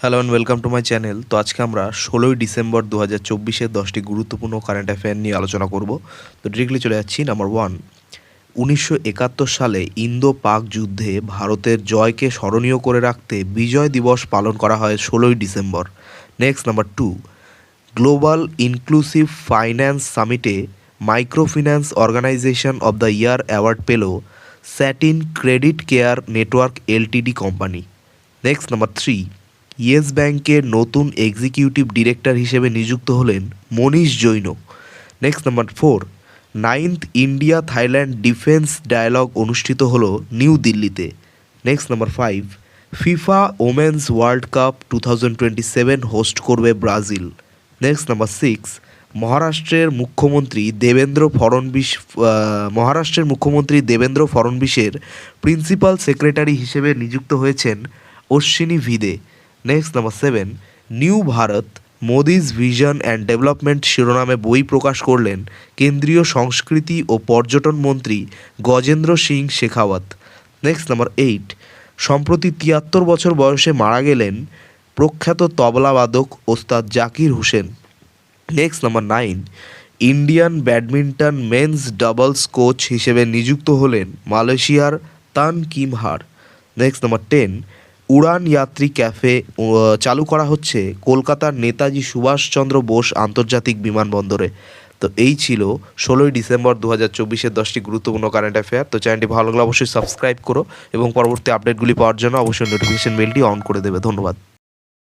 Hello and welcome to my channel তো আজকে আমরা ষোলোই ডিসেম্বর দু হাজার চব্বিশের দশটি গুরুত্বপূর্ণ কারেন্ট অ্যাফেয়ার নিয়ে আলোচনা করব। তো ডিরেক্টলি চলে যাচ্ছি নাম্বার ওয়ান উনিশশো একাত্তর সালে ইন্দো পাক যুদ্ধে ভারতের জয়কে স্মরণীয় করে রাখতে বিজয় দিবস পালন করা হয় ষোলোই December. Next number two global inclusive finance সামিটে microfinance organisation of the year award পেল Satin credit care network LTD company next number three Yes ব্যাংকের নতুন এক্সিকিউটিভ ডিরেক্টর হিসেবে নিযুক্ত হলেন Manish Jain. Next number four. Ninth India Thailand defence dialogue অনুষ্ঠিত হলো new দিল্লিতে। Next number five. FIFA women's world cup two thousand twenty seven host করবে Brazil. Next number six. মহারাষ্ট্রের মুখ্যমন্ত্রী দেবেন্দ্র ফড়নবিস মহারাষ্ট্রের মুখ্যমন্ত্রী দেবেন্দ্র ফড়নবিসের প্রিন্সিপাল সেক্রেটারি হিসেবে নিযুক্ত হয়েছেন Ashwini Bhide. Next number seven new Bharat Modi's vision and development শিরোনামে বই প্রকাশ করলেন কেন্দ্রীয় সংস্কৃতি ও পর্যটন মন্ত্রী Gajendra Singh Shekhawat. Next number eight সম্প্রতি তিয়াত্তর বছর বয়সে মারা গেলেন প্রখ্যাত তবলাবাদক Ustad Zakir Hussain. Next number nine Indian badminton men's doubles coach হিসেবে নিযুক্ত হলেন মালয়েশিয়ার Tan Kim Her next number ten Udan Yatri cafe চালু করা হচ্ছে কলকাতার নেতাজি সুভাষচন্দ্র বোস আন্তর্জাতিক বিমানবন্দরে। তো এই ছিল ষোলোই ডিসেম্বর দু হাজার চব্বিশের দশটি গুরুত্বপূর্ণ কারেন্ট অ্যাফেয়ার তো চ্যানেলটি ভালো লাগলে অবশ্যই সাবস্ক্রাইব করো এবং পরবর্তী আপডেটগুলি পাওয়ার জন্য অবশ্যই নোটিফিকেশন মেলটি অন করে দেবে। ধন্যবাদ।